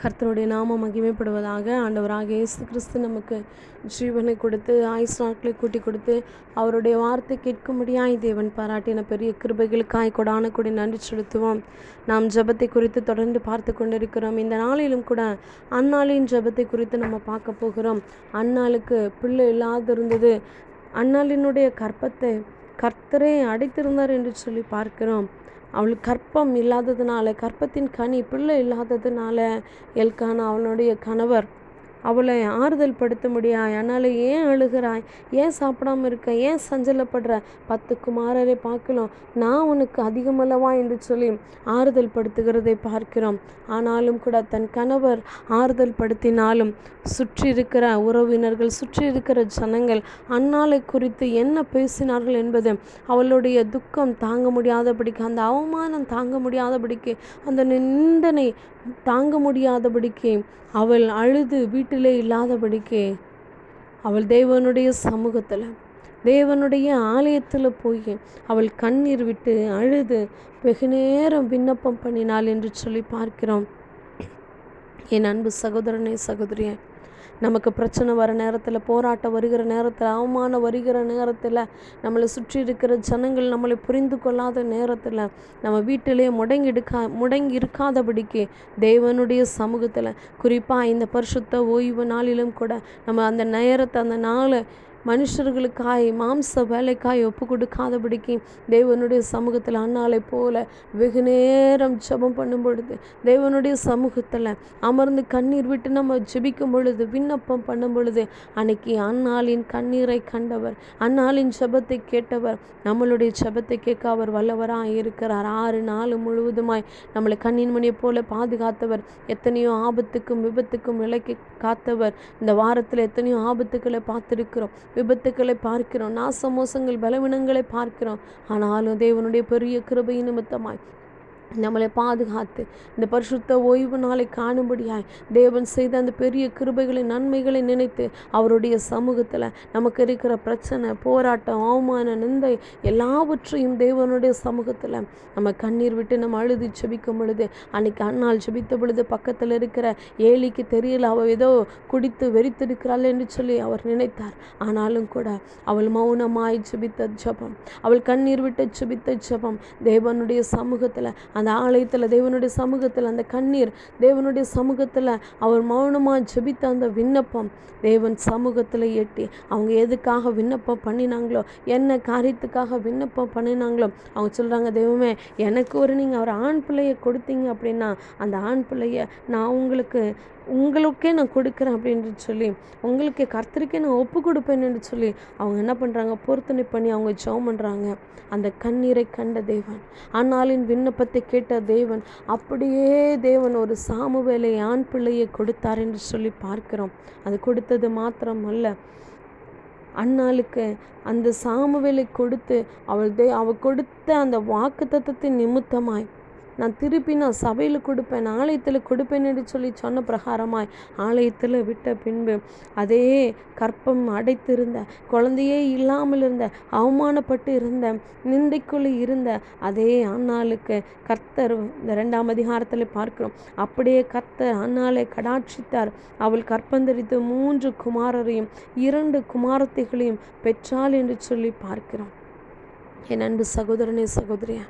கர்த்தருடைய நாமம் மகிமைப்படுவதாக ஆண்டவராக இயேசு கிறிஸ்து நமக்கு ஜீவனை கொடுத்து ஆயுஸ் நாட்களை கூட்டி கொடுத்து அவருடைய வார்த்தை கேட்கும்படியாய் தேவன் பாராட்டின பெரிய கிருபைகளுக்காய் கொடான கொடி நன்றி செலுத்துவோம். நாம் ஜெபத்தை குறித்து தொடர்ந்து பார்த்து கொண்டிருக்கிறோம். இந்த நாளிலும் கூட அந்நாளின் ஜெபத்தை குறித்து நம்ம பார்க்க போகிறோம். அந்நாளுக்கு பிள்ளை இல்லாதிருந்தது. அந்நாளினுடைய கற்பத்தை கர்த்தரே அடைத்திருந்தார் என்று சொல்லி பார்க்கிறோம். அவளுக்கு கற்பம் இல்லாததுனால கற்பத்தின் கனி பிள்ளை இல்லாததுனால எல்கானா அவனுடைய கணவர் அவளை ஆறுதல் படுத்த முடியா அதனால் ஏன் அழுகிறாய்? ஏன் சாப்பிடாம இருக்க? ஏன் சஞ்சலப்படுற? பத்து குமாரரை பார்க்கலாம் நான் உனக்கு அதிகமல்லவா? என்று சொல்லி ஆறுதல் படுத்துகிறதை பார்க்கிறோம். ஆனாலும் கூட தன் கணவர் ஆறுதல் படுத்தினாலும் சுற்றி இருக்கிற உறவினர்கள் சுற்றி இருக்கிற ஜனங்கள் அன்னாலை குறித்து என்ன பேசினார்கள் என்பது அவளுடைய துக்கம் தாங்க முடியாதபடிக்கு அந்த அவமானம் தாங்க முடியாதபடிக்கு அந்த நிந்தனை தாங்க முடியாதபடிக்கு அவள் அழுது வீட்டு வீட்டிலே இல்லாதபடிக்கு அவள் தேவனுடைய சமூகத்தில் தேவனுடைய ஆலயத்தில் போய் அவள் கண்ணீர் விட்டு அழுது வெகு நேரம் விண்ணப்பம் பண்ணினாள் என்று சொல்லி பார்க்கிறோம். என் அன்பு சகோதரனே சகோதரியே நமக்கு பிரச்சனை வர நேரத்தில் போராட்டம் வருகிற நேரத்தில் அவமானம் வருகிற நேரத்தில் நம்மளை சுற்றி இருக்கிற ஜனங்கள் நம்மளை புரிந்து கொள்ளாத நேரத்தில் நம்ம வீட்டிலே முடங்கி எடுக்கா முடங்கி இருக்காதபடிக்கு தேவனுடைய சமூகத்தில் குறிப்பாக இந்த பரிசுத்த ஓய்வு நாளிலும் கூட நம்ம அந்த நேரத்தை அந்த நாளை மனுஷர்களுக்காய் மாம்ச வேலைக்காய் ஒப்பு கொடுக்காதபடிக்கு தேவனுடைய சமூகத்தில் அண்ணாலை போல வெகு நேரம் ஜெபம் பண்ணும் பொழுது தேவனுடைய சமூகத்தில் அமர்ந்து கண்ணீர் விட்டு நம்ம ஜெபிக்கும் பொழுது விண்ணப்பம் பண்ணும் பொழுது அன்னைக்கு அந்நாளின் கண்ணீரை கண்டவர் அந்நாளின் செபத்தை கேட்டவர் நம்மளுடைய செபத்தை கேட்க அவர் வல்லவராக இருக்கிறார். ஆறு நாள் முழுவதுமாய் நம்மளை கண்ணின் மணியை போல பாதுகாத்தவர் எத்தனையோ ஆபத்துக்கும் விபத்துக்கும் விலைக்கு காத்தவர். இந்த வாரத்தில் எத்தனையோ ஆபத்துக்களை பார்த்துருக்கிறோம் விபத்துக்களை பார்க்கிறோம் நாச மோசங்கள் பலவீனங்களை பார்க்கிறோம். ஆனாலும் தேவனுடைய பெரிய கிருபை நிமித்தமாய் நம்மளை பாதுகாத்து இந்த பரிசுத்த ஓய்வு நாளை காணும்படியாய் தேவன் செய்த அந்த பெரிய கிருபைகளை நன்மைகளை நினைத்து அவருடைய சமூகத்தில் நமக்கு இருக்கிற பிரச்சனை போராட்டம் அவமான நிந்தை எல்லாவற்றையும் தேவனுடைய சமூகத்தில் நம்ம கண்ணீர் விட்டு நம்ம அழுது செபிக்கும் பொழுது அன்னைக்கு அண்ணால் செபித்த பொழுது பக்கத்தில் இருக்கிற ஏலிக்கு தெரியல அவள் ஏதோ குடித்து வெறித்திருக்கிறாள் என்று சொல்லி அவர் நினைத்தார். ஆனாலும் கூட அவள் மௌனமாய் செபித்த ஜபம் அவள் கண்ணீர் விட்டு செபித்த ஜபம் தேவனுடைய சமூகத்தில் அந்த ஆலயத்தில் தேவனுடைய சமூகத்தில் அந்த கண்ணீர் தேவனுடைய சமூகத்தில் அவர் மௌனமாக ஜெபித்த அந்த விண்ணப்பம் தேவன் சமூகத்தில் எட்டி அவங்க எதுக்காக விண்ணப்பம் பண்ணினாங்களோ என்ன காரியத்துக்காக விண்ணப்பம் பண்ணினாங்களோ அவங்க சொல்கிறாங்க தெய்வமே எனக்கு ஒரு நீங்கள் ஒரு ஆண் பிள்ளையை கொடுத்தீங்க அப்படின்னா அந்த ஆண் பிள்ளைய நான் உங்களுக்கு உங்களுக்கே நான் கொடுக்குறேன் அப்படின்ட்டு சொல்லி உங்களுக்கு கர்த்தருக்கே நான் ஒப்பு கொடுப்பேன் என்று சொல்லி அவங்க என்ன பண்ணுறாங்க பொருத்தனை பண்ணி அவங்க ஜெபம் பண்ணுறாங்க அந்த கண்ணீரை கண்ட தேவன் ஆனாலின் விண்ணப்பத்தை கேட்ட தேவன் அப்படியே தேவன் ஒரு சாமுவேலை ஆண் பிள்ளையை கொடுத்தார் என்று சொல்லி பார்க்கிறோம். அது கொடுத்தது மாத்திரம் அல்ல அண்ணாளுக்கு அந்த சாமுவேலை கொடுத்து அவள் தே அவள் கொடுத்த அந்த வாக்கு தத்துவத்தின் நிமித்தமாய் நான் திருப்பி நான் சபையில் கொடுப்பேன் ஆலயத்தில் கொடுப்பேன் என்று சொல்லி சொன்ன பிரகாரமாய் ஆலயத்தில் விட்ட பின்பு அதே கற்பம் அடைத்திருந்த குழந்தையே இல்லாமல் இருந்த அவமானப்பட்டு இருந்த நிந்தைக்குள்ளே இருந்த அதே அண்ணாளுக்கு கர்த்தர் இந்த ரெண்டாம் அதிகாரத்தில் பார்க்கிறோம். அப்படியே கர்த்தர் அண்ணாளை கடாட்சித்தார். அவள் கற்பந்தரித்து மூன்று குமாரரையும் இரண்டு குமாரத்தைகளையும் பெற்றாள் என்று சொல்லி பார்க்கிறோம். என் அன்பு சகோதரனே சகோதரியா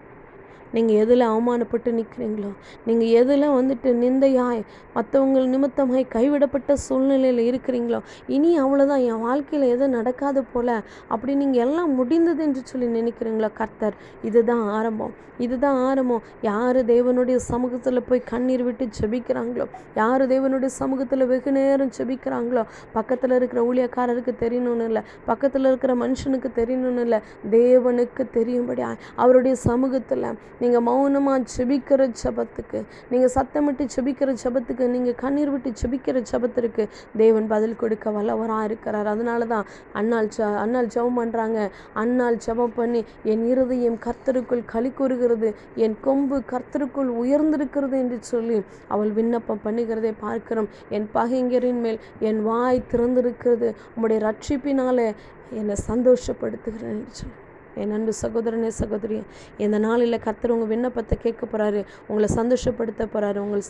நீங்கள் எதில் அவமானப்பட்டு நிற்கிறீங்களோ நீங்கள் எதில் வந்துட்டு நிந்தையாய் மற்றவங்கள் நிமித்தமாய் கைவிடப்பட்ட சூழ்நிலையில் இருக்கிறீங்களோ இனி அவ்வளோதான் என் வாழ்க்கையில் எதுவும் நடக்காது போல் அப்படி நீங்கள் எல்லாம் முடிந்தது என்று சொல்லி நினைக்கிறீங்களோ கர்த்தர்? இதுதான் ஆரம்பம். இதுதான் ஆரம்பம். யார் தேவனுடைய சமூகத்தில் போய் கண்ணீர் விட்டு ஜெபிக்கிறாங்களோ யார் தேவனுடைய சமூகத்தில் வெகு நேரம் ஜெபிக்கிறாங்களோ பக்கத்தில் இருக்கிற ஊழியக்காரருக்கு தெரியணும்னு இல்லை பக்கத்தில் இருக்கிற மனுஷனுக்கு தெரியணும்னு இல்லை தேவனுக்கு தெரியும்படி அவருடைய சமூகத்தில் நீங்கள் மௌனமாக செபிக்கிற ஜபத்துக்கு நீங்கள் சத்தமிட்டு செபிக்கிற ஜபத்துக்கு நீங்கள் கண்ணீர் விட்டு செபிக்கிற ஜபத்திற்கு தேவன் பதில் கொடுக்க வல்லவராக இருக்கிறார். அதனால தான் அண்ணால் ஜ அண்ணால் ஜெபம் பண்ணுறாங்க அன்னால் ஜெபம் பண்ணி என் இருதயம் கர்த்தருக்குள் களி கூறுகிறது என் கொம்பு கர்த்தருக்குள் உயர்ந்திருக்கிறது என்று சொல்லி அவள் விண்ணப்பம் பண்ணுகிறதை பார்க்கிறோம். என் பகைஞரின் மேல் என் வாய் திறந்திருக்கிறது. உம்முடைய ரட்சிப்பினால என்னை சந்தோஷப்படுத்துகிறேன் என்று சொல்லி. என் அன்பு சகோதரனே சகோதரி இந்த நாளில் கர்த்தர் உங்கள் விண்ணப்பத்தை கேட்க போகிறாரு உங்களை சந்தோஷப்படுத்த போகிறாரு உங்களை